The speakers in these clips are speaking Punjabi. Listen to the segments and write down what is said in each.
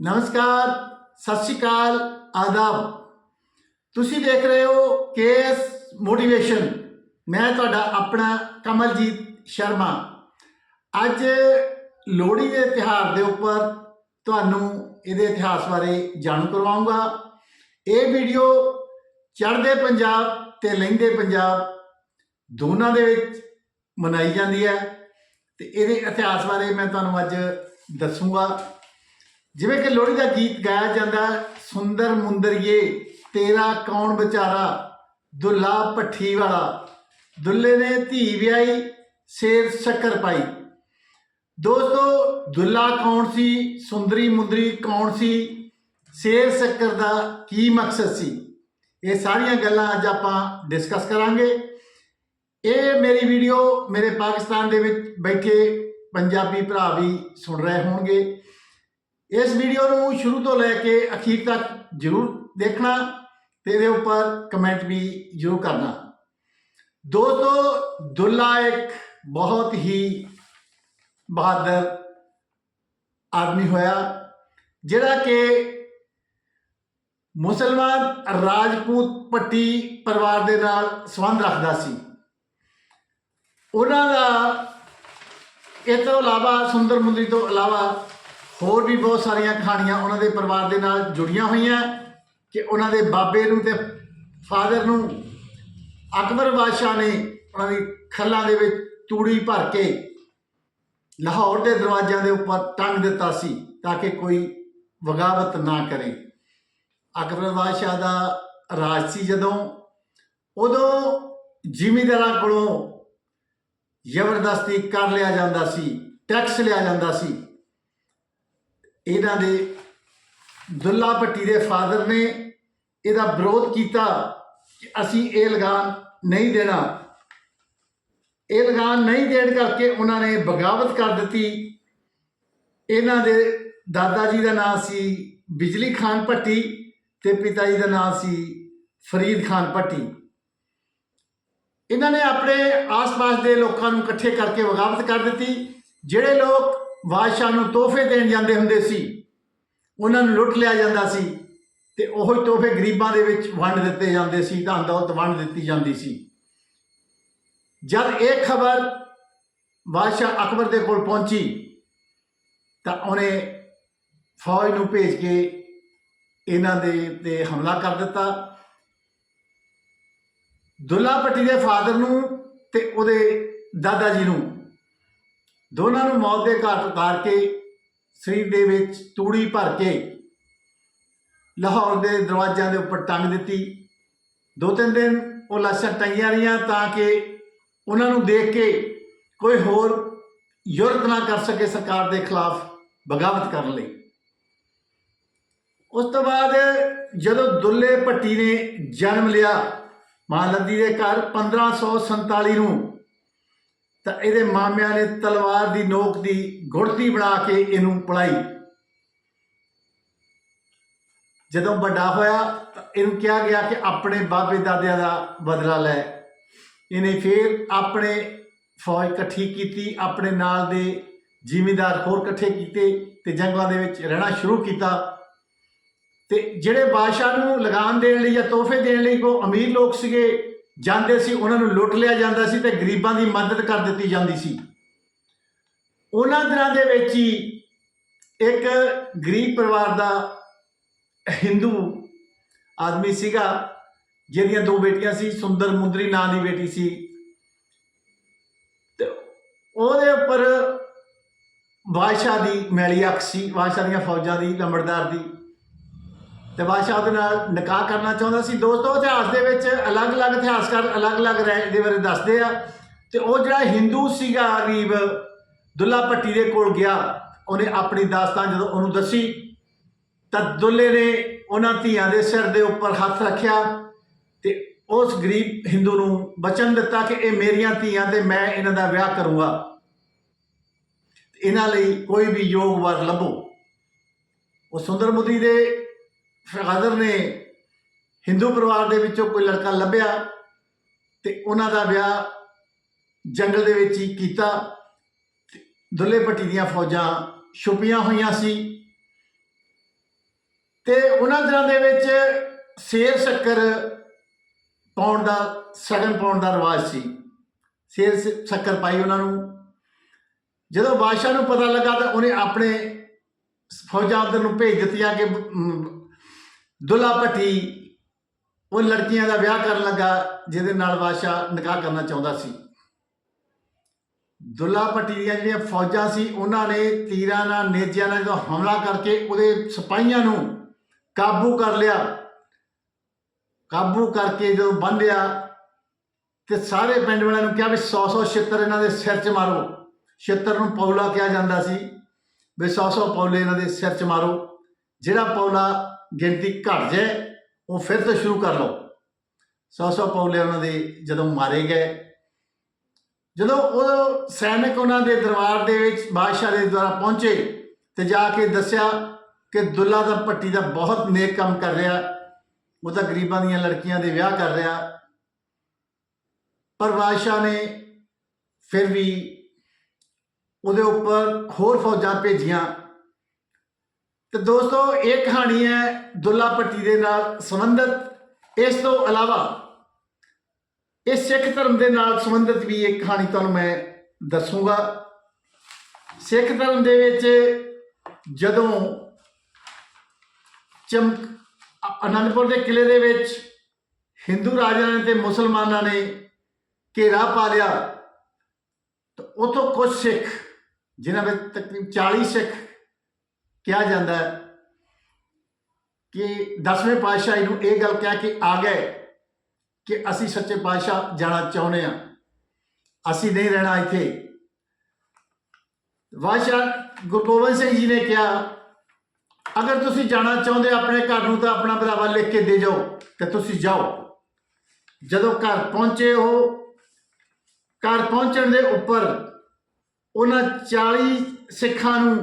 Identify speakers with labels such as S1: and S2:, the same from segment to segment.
S1: ਨਮਸਕਾਰ, ਸਤਿ ਸ਼੍ਰੀ ਅਕਾਲ, ਆਦਾਬ। ਤੁਸੀਂ ਦੇਖ ਰਹੇ ਹੋ ਕੇਐਸ ਮੋਟੀਵੇਸ਼ਨ। ਮੈਂ ਤੁਹਾਡਾ ਆਪਣਾ ਕਮਲਜੀਤ ਸ਼ਰਮਾ। ਅੱਜ ਲੋਹੜੀ ਦੇ ਤਿਉਹਾਰ ਦੇ ਉੱਪਰ ਤੁਹਾਨੂੰ ਇਹਦੇ ਇਤਿਹਾਸ ਬਾਰੇ ਜਾਣੂ ਕਰਵਾਉਂਗਾ। ਇਹ ਵੀਡੀਓ ਚੜ੍ਹਦੇ ਪੰਜਾਬ ਤੇ ਲਹਿੰਦੇ ਪੰਜਾਬ ਦੋਨਾਂ ਦੇ ਵਿੱਚ ਮਨਾਈ ਜਾਂਦੀ ਹੈ ਤੇ ਇਹਦੇ ਇਤਿਹਾਸ ਬਾਰੇ ਮੈਂ ਤੁਹਾਨੂੰ ਅੱਜ ਦੱਸੂਗਾ। ਜਿਵੇਂ ਕਿ ਲੋਹੜੀ ਦਾ ਗੀਤ ਗਾਇਆ ਜਾਂਦਾ ਹੈ, ਸੁੰਦਰ ਮੁੰਦਰੀਏ ਤੇਰਾ ਕੌਣ ਵਿਚਾਰਾ? ਦੁੱਲਾ ਪੱਠੀ ਵਾਲਾ। ਦੁੱਲੇ ਨੇ ਧੀ ਵਿਆਹੀ ਸ਼ੇਰ ਸ਼ੱਕਰ ਪਾਈ। ਦੋਸਤੋ ਦੁੱਲਾ ਕੌਣ ਸੀ? ਸੁੰਦਰੀ ਮੁੰਦਰੀ ਕੌਣ ਸੀ? ਸ਼ੇਰ ਸ਼ੱਕਰ ਦਾ ਕੀ ਮਕਸਦ ਸੀ? ਇਹ ਸਾਰੀਆਂ ਗੱਲਾਂ ਅੱਜ ਆਪਾਂ ਡਿਸਕਸ ਕਰਾਂਗੇ। ਇਹ ਮੇਰੀ ਵੀਡੀਓ ਮੇਰੇ ਪਾਕਿਸਤਾਨ ਦੇ ਵਿੱਚ ਬੈਠੇ ਪੰਜਾਬੀ ਭਰਾ ਵੀ ਸੁਣ ਰਹੇ ਹੋਣਗੇ। ਇਸ ਵੀਡੀਓ ਨੂੰ ਸ਼ੁਰੂ ਤੋਂ ਲੈ ਕੇ ਅਖੀਰ ਤੱਕ ਜਰੂਰ ਦੇਖਣਾ ਤੇ ਇਹਦੇ ਉੱਪਰ ਕਮੈਂਟ ਵੀ ਜਰੂਰ ਕਰਨਾ। ਦੋਸਤੋ, ਦੁੱਲਾ ਇੱਕ ਬਹੁਤ ਹੀ ਬਹਾਦਰ ਆਦਮੀ ਹੋਇਆ, ਜਿਹੜਾ ਕਿ ਮੁਸਲਮਾਨ ਰਾਜਪੂਤ ਪੱਟੀ ਪਰਿਵਾਰ ਦੇ ਨਾਲ ਸੰਬੰਧ ਰੱਖਦਾ ਸੀ। ਉਹਨਾਂ ਦਾ ਇਹ ਤੋਂ ਇਲਾਵਾ ਸੁੰਦਰ ਮੁੰਦਰੀ ਤੋਂ ਇਲਾਵਾ ਹੋਰ ਵੀ ਬਹੁਤ ਸਾਰੀਆਂ ਕਹਾਣੀਆਂ ਉਹਨਾਂ ਦੇ ਪਰਿਵਾਰ ਦੇ ਨਾਲ ਜੁੜੀਆਂ ਹੋਈਆਂ ਕਿ ਉਹਨਾਂ ਦੇ ਬਾਬੇ ਨੂੰ ਤੇ ਫਾਦਰ ਨੂੰ ਅਕਬਰ ਬਾਦਸ਼ਾਹ ਨੇ ਉਹਨਾਂ ਦੀ ਖੱਲਾਂ ਦੇ ਵਿੱਚ ਤੂੜੀ ਭਰ ਕੇ ਲਾਹੌਰ ਦੇ ਦਰਵਾਜ਼ਿਆਂ ਦੇ ਉੱਪਰ ਟੰਗ ਦਿੱਤਾ ਸੀ ਤਾਂ ਕਿ ਕੋਈ ਵਗਾਵਤ ਨਾ ਕਰੇ। ਅਕਬਰ ਬਾਦਸ਼ਾਹ ਦਾ ਰਾਜ ਸੀ ਜਦੋਂ, ਉਦੋਂ ਜ਼ਿਮੀਂਦਾਰਾਂ ਕੋਲੋਂ ਜ਼ਬਰਦਸਤੀ ਕਰ ਲਿਆ ਜਾਂਦਾ ਸੀ, ਟੈਕਸ ਲਿਆ ਜਾਂਦਾ ਸੀ। ਇਹਨਾਂ ਦੇ ਦੁੱਲਾ ਭੱਟੀ ਦੇ ਫਾਦਰ ਨੇ ਇਹਦਾ ਵਿਰੋਧ ਕੀਤਾ ਕਿ ਅਸੀਂ ਇਹ ਲਗਾਨ ਨਹੀਂ ਦੇਣਾ। ਇਹ ਲਗਾਨ ਨਹੀਂ ਦੇਣ ਕਰਕੇ ਉਹਨਾਂ ਨੇ ਬਗਾਵਤ ਕਰ ਦਿੱਤੀ। ਇਹਨਾਂ ਦੇ ਦਾਦਾ ਜੀ ਦਾ ਨਾਮ ਸੀ ਬਿਜਲੀ ਖਾਨ ਭੱਟੀ ਤੇ ਪਿਤਾ ਜੀ ਦਾ ਨਾਮ ਸੀ ਫਰੀਦ ਖਾਨ ਭੱਟੀ। ਇਹਨਾਂ ਨੇ ਆਪਣੇ ਆਸ-ਪਾਸ ਦੇ ਲੋਕਾਂ ਨੂੰ ਇਕੱਠੇ ਕਰਕੇ ਬਗਾਵਤ ਕਰ ਦਿੱਤੀ। ਜਿਹੜੇ ਲੋਕ ਬਾਦਸ਼ਾਹ ਨੂੰ ਤੋਹਫੇ ਦੇਣ ਜਾਂਦੇ ਹੁੰਦੇ ਸੀ। ਉਹਨਾਂ ਨੂੰ ਲੁੱਟ ਲਿਆ ਜਾਂਦਾ ਸੀ ਤੇ ਉਹ ਹੀ ਤੋਹਫੇ ਗਰੀਬਾਂ ਦੇ ਵਿੱਚ ਵੰਡ ਦਿੱਤੇ ਜਾਂਦੇ ਸੀ, ਧਨ ਦੌਲਤ ਵੰਡ ਦਿੱਤੀ ਜਾਂਦੀ ਸੀ। ਜਦ ਇਹ ਖਬਰ ਬਾਦਸ਼ਾਹ ਅਕਬਰ ਦੇ ਕੋਲ ਪਹੁੰਚੀ, ਤਾਂ ਉਹਨੇ ਫੌਜ ਨੂੰ ਭੇਜ ਕੇ ਇਹਨਾਂ ਦੇ ਤੇ ਹਮਲਾ ਕਰ ਦਿੱਤਾ। ਦੁੱਲਾ ਭੱਟੀ ਦੇ ਫਾਦਰ ਨੂੰ ਤੇ ਉਹਦੇ ਦਾਦਾ ਜੀ ਨੂੰ ਦੋਨਾਂ ਨੂੰ ਮੌਤ ਦੇ ਘਾਟ ਉਤਾਰ ਕੇ, ਸਰੀਰ ਦੇ ਵਿੱਚ ਤੂੜੀ ਭਰ ਕੇ ਲਾਹੌਰ ਦੇ ਦਰਵਾਜ਼ਿਆਂ ਦੇ ਉੱਪਰ ਟੰਗ ਦਿੱਤੀ। ਦੋ ਤਿੰਨ ਦਿਨ ਉਹ ਲਾਸ਼ਾਂ ਟੰਗੀਆਂ ਰਹੀਆਂ ਤਾਂ ਕਿ ਉਹਨਾਂ ਨੂੰ ਦੇਖ ਕੇ ਕੋਈ ਹੋਰ ਯੁਰਤ ਨਾ ਕਰ ਸਕੇ ਸਰਕਾਰ ਦੇ ਖਿਲਾਫ ਬਗਾਵਤ ਕਰਨ ਲਈ। ਉਸ ਤੋਂ ਬਾਅਦ ਜਦੋਂ ਦੁੱਲੇ ਭੱਟੀ ਨੇ ਜਨਮ ਲਿਆ ਮਹਾਨੰਦੀ ਦੇ ਘਰ 1547 ਨੂੰ ਤਾਂ ਇਹਦੇ ਮਾਮਿਆਂ ਨੇ ਤਲਵਾਰ ਦੀ ਨੋਕ ਦੀ ਗੁੜਤੀ ਬਣਾ ਕੇ ਇਹਨੂੰ ਪੜਾਈ ਜਦੋਂ ਵੱਡਾ ਹੋਇਆ ਤਾਂ ਇਹਨੂੰ ਕਿਹਾ ਗਿਆ ਕਿ ਆਪਣੇ ਬਾਬੇ ਦਾਦਿਆਂ ਦਾ ਬਦਲਾ ਲੈ। ਇਹਨੇ ਫਿਰ ਆਪਣੇ ਫੌਜ ਇਕੱਠੀ ਕੀਤੀ, ਆਪਣੇ ਨਾਲ ਦੇ ਜ਼ਿਮੀਂਦਾਰ ਹੋਰ ਇਕੱਠੇ ਕੀਤੇ ਤੇ ਜੰਗਲਾਂ ਦੇ ਵਿੱਚ ਰਹਿਣਾ ਸ਼ੁਰੂ ਕੀਤਾ। ਤੇ ਜਿਹੜੇ ਬਾਦਸ਼ਾਹ ਨੂੰ ਲਗਾਨ ਦੇਣ ਲਈ ਜਾਂ ਤੋਹਫੇ ਦੇਣ ਲਈ ਕੋ ਅਮੀਰ ਲੋਕ ਸੀਗੇ ਜਾਂਦੇ ਸੀ, ਉਹਨਾਂ ਨੂੰ ਲੁੱਟ ਲਿਆ ਜਾਂਦਾ ਸੀ ਤੇ ਗਰੀਬਾਂ ਦੀ ਮਦਦ ਕਰ ਦਿੱਤੀ ਜਾਂਦੀ ਸੀ। ਉਹਨਾਂ ਦਿਨਾਂ ਦੇ ਵਿੱਚ ਹੀ ਇੱਕ ਗਰੀਬ ਪਰਿਵਾਰ ਦਾ ਹਿੰਦੂ ਆਦਮੀ ਸੀਗਾ, ਜਿਹਦੀਆਂ ਦੋ ਬੇਟੀਆਂ ਸੀ, ਸੁੰਦਰ ਮੁੰਦਰੀ ਨਾਂ ਦੀ ਬੇਟੀ ਸੀ। ਤੇ ਉਹਦੇ ਉੱਪਰ ਬਾਦਸ਼ਾਹ ਦੀ ਮੈਲੀ ਅੱਖ ਸੀ, ਬਾਦਸ਼ਾਹ ਦੀਆਂ ਫੌਜਾਂ ਦੀ ਲੰਬੜਦਾਰ ਦੀ। ਤੇ ਬਾਦਸ਼ਾਹ ਦੇ ਨਾਲ ਨਿਕਾਹ ਕਰਨਾ ਚਾਹੁੰਦਾ ਸੀ। ਦੋਸਤੋ, ਇਤਿਹਾਸ ਦੇ ਵਿੱਚ ਅਲੱਗ-ਅਲੱਗ ਇਤਿਹਾਸਕਾਰ ਅਲੱਗ-ਅਲੱਗ ਰਾਏ ਦੇ ਬਾਰੇ ਦੱਸਦੇ ਆ। ਤੇ ਉਹ ਜਿਹੜਾ ਹਿੰਦੂ ਸੀਗਾ ਗਰੀਬ ਦੁੱਲਾ ਭੱਟੀ ਦੇ ਕੋਲ ਗਿਆ। ਉਹਨੇ ਆਪਣੀ ਦਾਸਤਾਨ ਜਦੋਂ ਉਹਨੂੰ ਦੱਸੀ, ਤਾਂ ਦੁੱਲੇ ਨੇ ਉਹਨਾਂ ਧੀਆਂ ਦੇ ਸਿਰ ਦੇ ਉੱਪਰ ਹੱਥ ਰੱਖਿਆ ਤੇ ਉਸ ਗਰੀਬ ਹਿੰਦੂ ਨੂੰ ਬਚਨ ਦਿੱਤਾ ਕਿ ਇਹ ਮੇਰੀਆਂ ਧੀਆਂ ਤੇ ਮੈਂ ਇਹਨਾਂ ਦਾ ਵਿਆਹ ਕਰੂੰਗਾ। ਇਹਨਾਂ ਲਈ ਕੋਈ ਵੀ ਯੋਗ ਵਰ ਲੱਭੋ। ਉਹ ਸੁੰਦਰ ਮੁਦੀ ਦੇ ਫਾਦਰ ਨੇ ਹਿੰਦੂ ਪਰਿਵਾਰ ਦੇ ਵਿੱਚੋਂ ਕੋਈ ਲੜਕਾ ਲੱਭਿਆ ਤੇ ਉਹਨਾਂ ਦਾ ਵਿਆਹ ਜੰਗਲ ਦੇ ਵਿੱਚ ਹੀ ਕੀਤਾ ਤੇ ਦੁੱਲੇ ਭੱਟੀ ਦੀਆਂ ਫੌਜਾਂ ਛੁਪੀਆਂ ਹੋਈਆਂ ਸੀ। ਤੇ ਉਹਨਾਂ ਦਿਨਾਂ ਦੇ ਵਿੱਚ ਸੇਰ ਸ਼ੱਕਰ ਪਾਉਣ ਦਾ, ਸਗਨ ਪਾਉਣ ਦਾ ਰਿਵਾਜ ਸੀ। ਸੇਰ ਸ਼ੱਕਰ ਪਾਈ ਉਹਨਾਂ ਨੂੰ। ਜਦੋਂ ਬਾਦਸ਼ਾਹ ਨੂੰ ਪਤਾ ਲੱਗਾ ਤਾਂ ਉਹਨੇ ਆਪਣੇ ਫੌਜਾਂ ਉਧਰ ਨੂੰ ਭੇਜ ਦਿੱਤੀਆਂ ਕਿ ਦੁੱਲਾ ਭੱਟੀ, ਉਹ ਲੜਕੀਆਂ ਦਾ ਵਿਆਹ ਕਰਨ ਲੱਗਾ, ਜਿਹਦੇ ਨਾਲ ਬਾਦਸ਼ਾਹ ਨਿਕਾਹ ਕਰਨਾ ਚਾਹੁੰਦਾ ਸੀ। ਦੁੱਲਾ ਭੱਟੀ ਦੀਆਂ ਜਿਹੜੀਆਂ ਫੌਜਾਂ ਸੀ, ਉਹਨਾਂ ਨੇ ਤੀਰਾਂ ਨਾਲ ਨੇਜਿਆਂ ਨਾਲ ਜਦੋਂ ਹਮਲਾ ਕਰਕੇ ਉਹਦੇ ਸਿਪਾਹੀਆਂ ਨੂੰ ਕਾਬੂ ਕਰ ਲਿਆ। ਕਾਬੂ ਕਰਕੇ ਜਦੋਂ ਬੰਨ ਲਿਆ ਤੇ ਸਾਰੇ ਪਿੰਡ ਵਾਲਿਆਂ ਨੂੰ ਕਿਹਾ ਵੀ 100 100 ਛਿੱਤਰ ਇਹਨਾਂ ਦੇ ਸਿਰ 'ਚ ਮਾਰੋ। ਛਿੱਤਰ ਨੂੰ ਪੌਲਾ ਕਿਹਾ ਜਾਂਦਾ ਸੀ ਵੀ 100 100 ਪੌਲੇ ਇਹਨਾਂ ਦੇ ਸਿਰ 'ਚ ਮਾਰੋ। ਜਿਹੜਾ ਪੌਲਾ ਗਿਣਤੀ ਘਟ ਜਾਏ ਉਹ ਫਿਰ ਤੋਂ ਸ਼ੁਰੂ ਕਰ ਲਓ। ਸੌ ਸੌ ਪੌਲੇ ਉਹਨਾਂ ਦੇ ਜਦੋਂ ਮਾਰੇ ਗਏ। ਜਦੋਂ ਉਹ ਸੈਨਿਕ ਉਹਨਾਂ ਦੇ ਦਰਬਾਰ ਦੇ ਵਿੱਚ ਬਾਦਸ਼ਾਹ ਦੇ ਦੁਆਰਾ ਪਹੁੰਚੇ ਤੇ ਜਾ ਕੇ ਦੱਸਿਆ ਕਿ ਦੁੱਲਾ ਦਾ ਭੱਟੀ ਦਾ ਬਹੁਤ ਨੇਕ ਕੰਮ ਕਰ ਰਿਹਾ, ਉਹ ਤਾਂ ਗਰੀਬਾਂ ਦੀਆਂ ਲੜਕੀਆਂ ਦੇ ਵਿਆਹ ਕਰ ਰਿਹਾ। ਪਰ ਬਾਦਸ਼ਾਹ ਨੇ ਫਿਰ ਵੀ ਉਹਦੇ ਉੱਪਰ ਹੋਰ ਫੌਜਾਂ ਭੇਜੀਆਂ। ਤੇ ਦੋਸਤੋ, ਇਹ ਕਹਾਣੀ ਹੈ ਦੁੱਲਾ ਭੱਟੀ ਦੇ ਨਾਲ ਸੰਬੰਧਿਤ। ਇਸ ਤੋਂ ਇਲਾਵਾ ਇਹ ਸਿੱਖ ਧਰਮ ਦੇ ਨਾਲ ਸੰਬੰਧਿਤ ਵੀ ਇੱਕ ਕਹਾਣੀ ਤੁਹਾਨੂੰ ਮੈਂ ਦੱਸੂਗਾ। ਸਿੱਖ ਧਰਮ ਦੇ ਵਿੱਚ ਜਦੋਂ ਚਮ ਅਨੰਦਪੁਰ ਦੇ ਕਿਲੇ ਦੇ ਵਿੱਚ ਹਿੰਦੂ ਰਾਜਿਆਂ ਨੇ ਤੇ ਮੁਸਲਮਾਨਾਂ ਨੇ ਘੇਰਾ ਪਾ ਲਿਆ, ਤਾਂ ਉਥੋਂ ਕੁਝ ਸਿੱਖ, ਜਿਨ੍ਹਾਂ ਵਿੱਚ ਤਕਰੀਬ 40 ਸਿੱਖ ਕਿਹਾ ਜਾਂਦਾ ਹੈ ਕਿ ਦਸਵੇਂ ਪਾਤਸ਼ਾਹ ਨੂੰ ਇਹ ਗੱਲ ਕਹਿ ਕੇ ਆ ਗਏ ਕਿ ਅਸੀਂ ਸੱਚੇ ਪਾਤਸ਼ਾਹ ਜਾਣਾ ਚਾਹੁੰਦੇ ਆ ਅਸੀਂ ਨਹੀਂ ਰਹਿਣਾ ਇੱਥੇ। ਬਾਦਸ਼ਾਹ ਗੁਰੂ ਗੋਬਿੰਦ ਸਿੰਘ ਜੀ ਨੇ ਕਿਹਾ, ਅਗਰ ਤੁਸੀਂ ਜਾਣਾ ਚਾਹੁੰਦੇ ਆਪਣੇ ਘਰ ਨੂੰ ਤਾਂ ਆਪਣਾ ਬਦਾਵਾ ਲਿਖ ਕੇ ਦੇ ਜਾਓ ਤੇ ਤੁਸੀਂ ਜਾਓ। ਜਦੋਂ ਘਰ ਪਹੁੰਚੇ ਹੋ ਘਰ ਪਹੁੰਚਣ ਦੇ ਉੱਪਰ ਉਹਨਾਂ 40 ਸਿੱਖਾਂ ਨੂੰ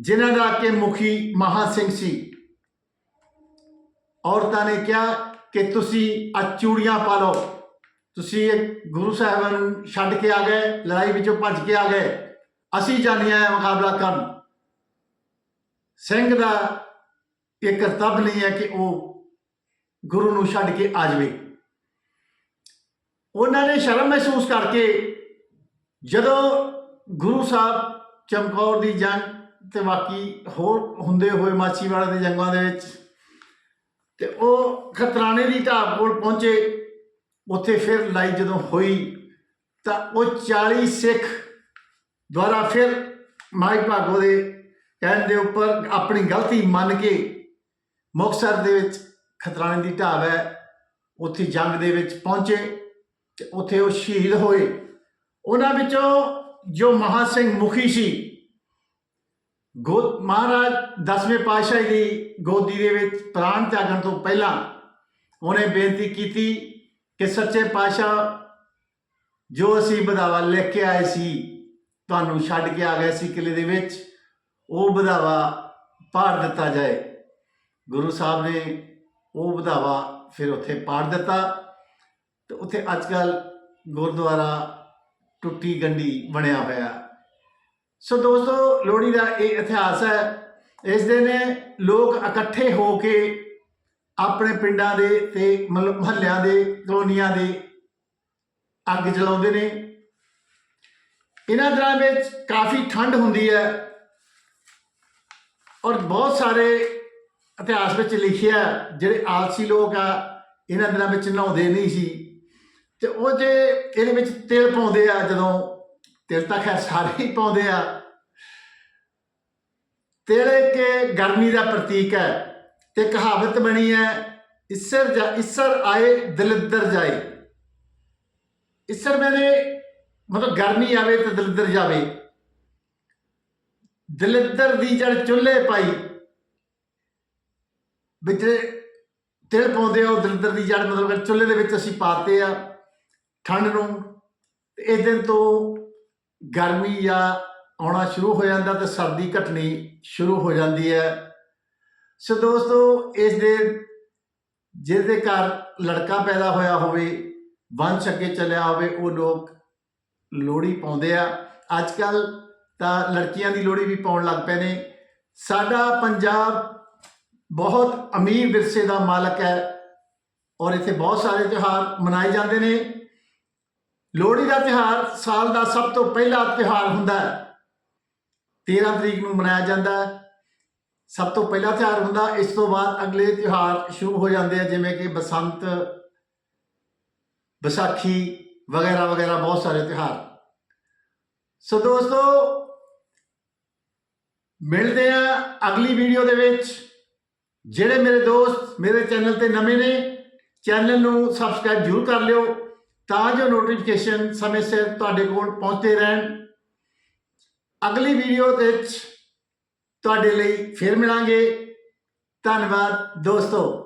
S1: ਜਿਨ੍ਹਾਂ ਦਾ ਕਿ ਮੁਖੀ ਮਹਾ ਸਿੰਘ ਸੀ। ਔਰਤਾਂ ਨੇ ਕਿਹਾ ਕਿ ਤੁਸੀਂ ਆ ਚੂੜੀਆਂ ਪਾ ਲਓ। ਤੁਸੀਂ ਇਹ ਗੁਰੂ ਸਾਹਿਬਾਨ ਨੂੰ ਛੱਡ ਕੇ ਆ ਗਏ, ਲੜਾਈ ਵਿੱਚੋਂ ਭੱਜ ਕੇ ਆ ਗਏ। ਅਸੀਂ ਜਾਣੀਆਂ ਹੈ ਮੁਕਾਬਲਾ ਕਰਨ। ਸਿੰਘ ਦਾ ਇਹ ਕਰਤੱਵ ਨਹੀਂ ਹੈ ਕਿ ਉਹ ਗੁਰੂ ਨੂੰ ਛੱਡ ਕੇ ਆ ਜਾਵੇ। ਉਹਨਾਂ ਨੇ ਸ਼ਰਮ ਮਹਿਸੂਸ ਕਰਕੇ ਜਦੋਂ ਗੁਰੂ ਸਾਹਿਬ ਚਮਕੌਰ ਦੀ ਜੰਗ ਤੇ ਬਾਕੀ ਹੋਰ ਹੁੰਦੇ ਹੋਏ ਮਾਛੀਵਾੜਾ ਦੇ ਜੰਗਾਂ ਦੇ ਵਿੱਚ। ਤੇ ਉਹ ਖਤਰਾਣੇ ਦੀ ਢਾਬ ਕੋਲ ਪਹੁੰਚੇ। ਉੱਥੇ ਫਿਰ ਲੜਾਈ ਜਦੋਂ ਹੋਈ, ਤਾਂ ਉਹ 40 ਸਿੱਖ ਦੁਆਰਾ ਫਿਰ ਮਾਈ ਭਾਗੋ ਦੇ ਕਹਿਣ ਦੇ ਉੱਪਰ ਆਪਣੀ ਗਲਤੀ ਮੰਨ ਕੇ ਮੁਕਤਸਰ ਦੇ ਵਿੱਚ ਖਤਰਾਣੇ ਦੀ ਢਾਬ ਹੈ, ਉੱਥੇ ਜੰਗ ਦੇ ਵਿੱਚ ਪਹੁੰਚੇ ਤੇ ਉੱਥੇ ਉਹ ਸ਼ਹੀਦ ਹੋਏ। ਉਹਨਾਂ ਵਿੱਚੋਂ ਜੋ ਮਹਾ ਸਿੰਘ ਮੁਖੀ ਸੀ ਗੋ ਮਹਾਰਾਜ ਦਸਵੇਂ ਪਾਤਸ਼ਾਹ ਦੀ ਗੋਦੀ ਦੇ ਵਿੱਚ ਪ੍ਰਾਣ ਤਿਆਗਣ ਤੋਂ ਪਹਿਲਾਂ ਉਹਨੇ ਬੇਨਤੀ ਕੀਤੀ ਕਿ ਸੱਚੇ ਪਾਤਸ਼ਾਹ, ਜੋ ਅਸੀਂ ਬਦਾਵਾ ਲਿਖ ਕੇ ਆਏ ਸੀ, ਤੁਹਾਨੂੰ ਛੱਡ ਕੇ ਆ ਗਏ ਸੀ ਕਿਲੇ ਦੇ ਵਿੱਚ, ਉਹ ਬਦਾਵਾ ਪਾੜ ਦਿੱਤਾ ਜਾਏ। ਗੁਰੂ ਸਾਹਿਬ ਨੇ ਉਹ ਬਦਾਵਾ ਫਿਰ ਉੱਥੇ ਪਾੜ ਦਿੱਤਾ ਤੇ ਉੱਥੇ ਅੱਜ ਕੱਲ ਗੁਰਦੁਆਰਾ ਟੁੱਟੀ ਗੰਢੀ ਬਣਿਆ ਹੋਇਆ। ਸੋ ਦੋਸਤੋ, ਲੋਹੜੀ ਦਾ ਇਹ ਇਤਿਹਾਸ ਹੈ। ਇਸ ਦਿਨ ਲੋਕ ਇਕੱਠੇ ਹੋ ਕੇ ਆਪਣੇ ਪਿੰਡਾਂ ਦੇ ਤੇ ਮਤਲਬ ਮਹੱਲਿਆਂ ਦੇ, ਕਲੋਨੀਆਂ ਦੇ ਅੱਗ ਜਲਾਉਂਦੇ ਨੇ। ਇਹਨਾਂ ਦਿਨਾਂ ਵਿੱਚ ਕਾਫੀ ਠੰਡ ਹੁੰਦੀ ਹੈ ਔਰ ਬਹੁਤ ਸਾਰੇ ਇਤਿਹਾਸ ਵਿੱਚ ਲਿਖਿਆ ਜਿਹੜੇ ਆਲਸੀ ਲੋਕ ਆ, ਇਹਨਾਂ ਦਿਨਾਂ ਵਿੱਚ ਨਹਾਉਂਦੇ ਨਹੀਂ ਸੀ। ਤੇ ਉਹ ਜੇ ਇਹਦੇ ਵਿੱਚ ਤਿਲ ਪਾਉਂਦੇ ਆ ਜਦੋਂ ਤਿਲ ਤਾਂ ਖੈਰ ਸਾਰੇ ਹੀ ਪਾਉਂਦੇ ਆ। ਤਿਲ ਇੱਕ ਗਰਮੀ ਦਾ ਪ੍ਰਤੀਕ ਹੈ ਤੇ ਕਹਾਵਤ ਬਣੀ ਹੈ, ਇਸਰ ਜਾ ਇਸਰ ਆਏ ਦਲਿੱਦਰ ਜਾਏ। ਇਸਰ ਮੈਨੇ ਮਤਲਬ ਗਰਮੀ ਆਵੇ ਤੇ ਦਲਿੱਦਰ ਜਾਵੇ। ਦਲਿੱਦਰ ਦੀ ਜੜ ਚੁੱਲ੍ਹੇ ਪਾਈ। ਵਿੱਚ ਤਿਲ ਪਾਉਂਦੇ ਆ, ਉਹ ਦਲਿੱਦਰ ਦੀ ਜੜ ਮਤਲਬ ਚੁੱਲ੍ਹੇ ਦੇ ਵਿੱਚ ਅਸੀਂ ਪਾਤੇ ਆ ਠੰਡ ਨੂੰ। ਤੇ ਇਸ ਦਿਨ ਤੋਂ ਗਰਮੀ ਜਾਂ ਆਉਣਾ ਸ਼ੁਰੂ ਹੋ ਜਾਂਦਾ ਤੇ ਸਰਦੀ ਘਟਣੀ ਸ਼ੁਰੂ ਹੋ ਜਾਂਦੀ ਹੈ। ਸੋ ਦੋਸਤੋ, ਇਸ ਦੇ ਜਿਹਦੇ ਘਰ ਲੜਕਾ ਪੈਦਾ ਹੋਇਆ ਹੋਵੇ ਵੰਸ਼ ਅੱਗੇ ਚੱਲਿਆ ਹੋਵੇ, ਉਹ ਲੋਕ ਲੋਹੜੀ ਪਾਉਂਦੇ ਆ। ਅੱਜ ਕੱਲ ਤਾਂ ਲੜਕੀਆਂ ਦੀ ਲੋਹੜੀ ਵੀ ਪਾਉਣ ਲੱਗ ਪਏ ਨੇ। ਸਾਡਾ ਪੰਜਾਬ ਬਹੁਤ ਅਮੀਰ ਵਿਰਸੇ ਦਾ ਮਾਲਕ ਹੈ ਔਰ ਇੱਥੇ ਬਹੁਤ ਸਾਰੇ ਤਿਉਹਾਰ ਮਨਾਏ ਜਾਂਦੇ ਨੇ। ਲੋਹੜੀ ਦਾ ਤਿਉਹਾਰ ਸਾਲ ਦਾ ਸਭ ਤੋਂ ਪਹਿਲਾ ਤਿਉਹਾਰ ਹੁੰਦਾ ਹੈ। 13 ਤਰੀਕ ਨੂੰ ਮਨਾਇਆ ਜਾਂਦਾ ਹੈ। ਸਭ ਤੋਂ ਪਹਿਲਾ ਤਿਉਹਾਰ ਹੁੰਦਾ, ਇਸ ਤੋਂ ਬਾਅਦ ਅਗਲੇ ਤਿਉਹਾਰ ਸ਼ੁਰੂ ਹੋ ਜਾਂਦੇ ਆ, ਜਿਵੇਂ ਕਿ ਬਸੰਤ, ਵਿਸਾਖੀ ਵਗੈਰਾ ਵਗੈਰਾ, ਬਹੁਤ ਸਾਰੇ ਤਿਉਹਾਰ। ਸੋ ਦੋਸਤੋ, ਮਿਲਦੇ ਆ ਅਗਲੀ ਵੀਡੀਓ ਦੇ ਵਿੱਚ। ਜਿਹੜੇ ਮੇਰੇ ਦੋਸਤ ਮੇਰੇ ਚੈਨਲ ਤੇ ਨਵੇਂ ਨੇ, ਚੈਨਲ ਨੂੰ ਸਬਸਕ੍ਰਾਈਬ ਜ਼ਰੂਰ ਕਰ ਲਿਓ। ਤਾਂ ਜੋ ਨੋਟੀਫਿਕੇਸ਼ਨ ਸਮੇਂ ਸਿਰ ਤੁਹਾਡੇ ਕੋਲ ਪਹੁੰਚਦੇ ਰਹਿਣ। ਅਗਲੀ ਵੀਡੀਓ ਦੇ ਵਿੱਚ ਤੁਹਾਡੇ ਲਈ ਫਿਰ ਮਿਲਾਂਗੇ। ਧੰਨਵਾਦ ਦੋਸਤੋ।